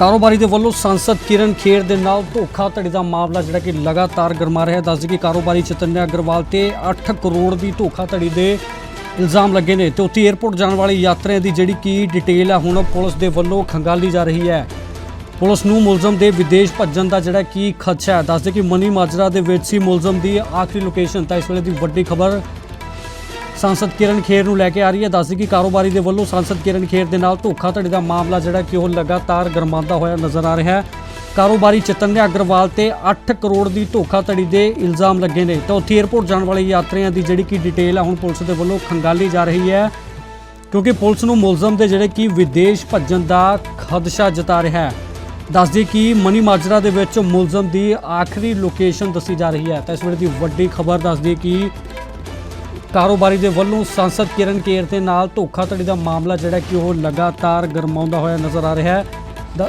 ਕਾਰੋਬਾਰੀ ਦੇ ਵੱਲੋਂ ਸੰਸਦ ਕਿਰਨ ਖੇਰ ਦੇ ਨਾਲ ਧੋਖਾਧੜੀ ਦਾ ਮਾਮਲਾ ਜਿਹੜਾ ਕਿ ਲਗਾਤਾਰ ਗਰਮਾ ਰਿਹਾ ਦੱਸਦੇ ਕਿ ਕਾਰੋਬਾਰੀ ਚਤਨਿਆ ਅਗਰਵਾਲ ਤੇ 8 ਕਰੋੜ ਦੀ ਧੋਖਾਧੜੀ ਦੇ ਇਲਜ਼ਾਮ ਲੱਗੇ ਨੇ ਤੇ ਉੱਥੇ 에ਅਰਪੋਰਟ ਜਾਣ ਵਾਲੇ ਯਾਤਰੀਆਂ ਦੀ ਜਿਹੜੀ ਕੀ ਡਿਟੇਲ ਹੈ ਹੁਣ ਪੁਲਿਸ ਦੇ ਵੱਲੋਂ ਖੰਗਾਲੀ ਜਾ ਰਹੀ ਹੈ। ਪੁਲਿਸ ਨੂੰ ਮੁਲਜ਼ਮ ਦੇ ਵਿਦੇਸ਼ ਭੱਜਣ ਦਾ ਜਿਹੜਾ ਕੀ ਖਦਸ਼ਾ ਹੈ। ਦੱਸਦੇ ਕਿ ਮਨੀ ਮਾਜਰਾ ਦੇ ਵਿੱਚ ਸੀ ਮੁਲਜ਼ਮ ਦੀ ਆਖਰੀ ਲੋਕੇਸ਼ਨ ਤਾਂ ਇਸ ਵੇਲੇ ਦੀ ਵੱਡੀ ਖਬਰ ਸੰਸਦ ਕਿਰਨ ਖੇਰ ਨੂੰ ਲੈ ਕੇ ਆ ਰਹੀ ਹੈ ਦੱਸਦੀ ਕਿ ਕਾਰੋਬਾਰੀ ਦੇ ਵੱਲੋਂ ਸੰਸਦ ਕਿਰਨ ਖੇਰ ਦੇ ਨਾਲ ਧੋਖਾਧੜੀ ਦਾ ਮਾਮਲਾ ਜਿਹੜਾ ਕਿ ਉਹ ਲਗਾਤਾਰ ਗਰਮਾਉਂਦਾ ਹੋਇਆ ਨਜ਼ਰ ਆ ਰਿਹਾ ਹੈ ਕਾਰੋਬਾਰੀ ਚਤਨਿਆ ਅਗਰਵਾਲ ਤੇ 8 ਕਰੋੜ ਦੀ ਧੋਖਾਧੜੀ ਦੇ ਇਲਜ਼ਾਮ ਲੱਗੇ ਨੇ ਤਾਂ ਉੱਥੇ 에ਅਰਪੋਰਟ ਜਾਣ ਵਾਲੇ ਯਾਤਰੀਆਂ ਦੀ ਜਿਹੜੀ ਕਿ ਡਿਟੇਲ ਆ ਹੁਣ ਪੁਲਿਸ ਦੇ ਵੱਲੋਂ ਖੰਗਾਲੀ ਜਾ ਰਹੀ ਹੈ ਕਿਉਂਕਿ ਪੁਲਿਸ ਨੂੰ ਮੁਲਜ਼ਮ ਦੇ ਜਿਹੜੇ ਕਿ ਵਿਦੇਸ਼ ਭੱਜਣ ਦਾ ਖਦਸ਼ਾ ਜਤਾ ਰਿਹਾ ਹੈ ਦੱਸਦੀ ਕਿ ਮਨੀ ਮਾਜਰਾ ਦੇ ਵਿੱਚ ਮੁਲਜ਼ਮ ਦੀ ਆਖਰੀ ਲੋਕੇਸ਼ਨ ਦੱਸੀ ਜਾ ਰਹੀ ਹੈ ਤਾਂ ਇਸ ਵੇਲੇ ਦੀ ਵੱਡੀ ਖਬਰ ਦੱਸਦੀ ਕਿ ਕਾਰੋਬਾਰੀ ਦੇ ਵੱਲੋਂ ਸੰਸਦ ਕਿਰਨ ਕੇਰ ਦੇ ਨਾਲ ਧੋਖਾਧੜੀ ਦਾ ਮਾਮਲਾ ਜਿਹੜਾ ਕਿ ਉਹ ਲਗਾਤਾਰ ਗਰਮਾਉਂਦਾ ਹੋਇਆ ਨਜ਼ਰ ਆ ਰਿਹਾ ਹੈ। ਦ-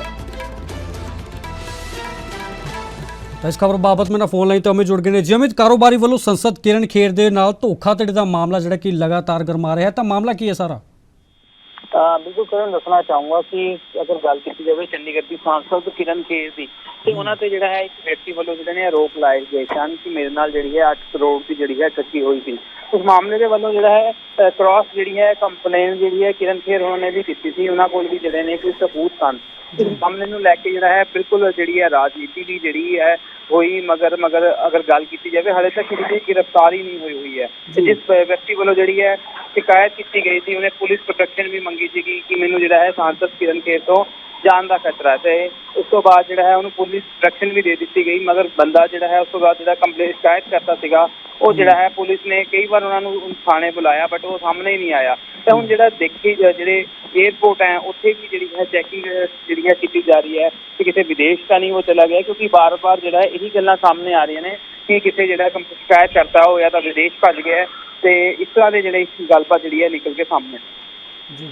ਤਾਂ ਇਸ ਖਬਰ ਬਾਬਤ ਮੇਰੇ ਫੋਨ ਲਾਈਨ ਤੇ ਅਮਿਤ ਜੁੜ ਗਏ ਨੇ। ਜੀ ਅਮਿਤ ਕਾਰੋਬਾਰੀ ਵੱਲੋਂ ਸੰਸਦ ਕਿਰਨ ਖੇਰ ਦੇ ਨਾਲ ਧੋਖਾਧੜੀ ਦਾ ਮਾਮਲਾ ਜਿਹੜਾ ਕਿ ਲਗਾਤਾਰ ਗਰਮਾ ਰਿਹਾ ਹੈ ਤਾਂ ਮਾਮਲਾ ਕੀ ਹੈ ਸਾਰਾ? ਤਾਂ ਬਿਲਕੁਲ ਕਰਨ ਦੱਸਣਾ ਚਾਹੂੰਗਾ ਕਿ ਅਗਰ ਗੱਲ ਕੀਤੀ ਜਾਵੇ ਚੰਡੀਗੜ੍ਹ ਦੀ ਸਾਂਸਦ ਕਿਰਨ ਖੇਰ ਦੀ ਤੇ ਉਹਨਾਂ ਤੇ ਜਿਹੜਾ ਹੈ ਇੱਕ ਵਿਅਕਤੀ ਵੱਲੋਂ ਜਿਹੜੇ ਨੇ ਆਰੋਪ ਲਾਏ ਗਏ ਸਨ ਕਿ ਮੇਰੇ ਨਾਲ ਜਿਹੜੀ ਹੈ 8 ਕਰੋੜ ਦੀ ਜਿਹੜੀ ਹੈ ਠੱਗੀ ਹੋਈ ਸੀ। ਉਸ ਮਾਮਲੇ ਦੇ ਵੱਲੋਂ ਜਿਹੜਾ ਹੈ ਕ੍ਰਾਸ ਜਿਹੜੀ ਹੈ ਕੰਪਲੇਨ ਜਿਹੜੀ ਹੈ ਕਿਰਨ ਖੇਰ ਉਹਨਾਂ ਨੇ ਵੀ ਕੀਤੀ ਸੀ। ਉਹਨਾਂ ਕੋਲ ਵੀ ਜਿਹੜੇ ਨੇ ਕੋਈ ਸਬੂਤ ਸਨ। ਇਸ ਮਾਮਲੇ ਨੂੰ ਲੈ ਕੇ ਜਿਹੜਾ ਹੈ ਬਿਲਕੁਲ ਜਿਹੜੀ ਹੈ ਰਾਜਨੀਤੀ ਵੀ ਜਿਹੜੀ ਹੈ ਹੋਈ ਮਗਰ ਮਗਰ ਅਗਰ ਗੱਲ ਕੀਤੀ ਜਾਵੇ ਹਾਲੇ ਤੱਕ ਕਿਸੇ ਦੀ ਗ੍ਰਿਫਤਾਰੀ ਨਹੀਂ ਹੋਈ ਹੋਈ ਹੈ। ਤੇ ਜਿਸ ਵਿਅਕਤੀ ਵੱਲੋਂ ਜਿਹੜੀ ਹੈ ਸ਼ਿਕਾਇਤ ਕੀਤੀ ਗਈ ਸੀ ਉਹਨੇ ਪੁਲਿਸ ਪ੍ਰੋਟੈਕਸ਼ਨ ਵੀ ਮੰਗੀ ਸੀ ਕਿ ਮੈਨੂੰ ਜਿਹੜਾ ਹੈ ਸਾਂਸਦ ਕਿਰਨ ਖੇਰ ਤੋਂ ਜਾਨ ਦਾ ਖਤਰਾ ਹੈ। ਤੇ ਉਸ ਤੋਂ ਬਾਅਦ ਜਿਹੜਾ ਹੈ ਉਹਨੂੰ ਪੁਲਿਸ ਪ੍ਰੋਟੈਕਸ਼ਨ ਵੀ ਦੇ ਦਿੱਤੀ ਗਈ। ਮਗਰ ਬੰਦਾ ਜਿਹੜਾ ਹੈ ਉਸ ਤੋਂ ਬਾਅਦ ਜਿਹੜਾ ਕੰਪਲੇਂਟ ਸ਼ਿਕਾਇਤ ਕਰਤਾ ਸੀਗਾ ਉਹ ਜਿਹੜਾ ਹੈ ਪੁਲਿਸ ਨੇ ਕਈ ਵਾਰ ਉਹਨਾਂ ਨੂੰ ਥਾਣੇ ਬੁਲਾਇਆ ਬਟ ਉਹ ਸਾਹਮਣੇ ਹੀ ਨਹੀਂ ਆਇਆ। ਤੇ ਹੁਣ ਜਿਹੜਾ ਦੇਖੀ ਜਿਹੜੇ 에ਅਰਪੋਰਟ ਹੈ ਉੱਥੇ ਵੀ ਜਿਹੜੀ ਹੈ ਚੈਕਿੰਗ ਜਿਹੜੀ ਹੈ ਕੀਤੀ ਜਾ ਰਹੀ ਹੈ ਕਿ ਕਿਤੇ ਵਿਦੇਸ਼ ਤਾਂ ਨਹੀਂ ਉਹ ਚਲਾ ਗਿਆ ਕਿਉਂਕਿ ਬਾਰ-ਬਾਰ ਜਿਹੜਾ ਹੈ ਇਹੀ ਗੱਲਾਂ ਸਾਹਮਣੇ ਆ ਰਹੀਆਂ ਨੇ ਕਿ ਕਿਤੇ ਜਿਹੜਾ ਸ਼ਿਕਾਇਤ ਕਰਤਾ ਹੋ ਜਾਂ ਤਾਂ ਵਿਦੇਸ਼ ਭੱਜ ਗਿਆ ਤੇ ਇਸ ਤਰ੍ਹਾਂ ਦੇ ਜਿਹੜੇ ਗੱਲਬਾਤ ਜਿਹੜੀ ਹੈ ਨਿਕਲ ਕੇ ਸਾਹਮਣੇ। ਜੀ।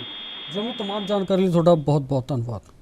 ਜਿਵੇਂ ਤਮਾਮ ਜਾਣਕਾਰੀ ਲਈ ਤੁਹਾਡਾ ਬਹੁਤ ਬਹੁਤ ਧੰਨਵਾਦ।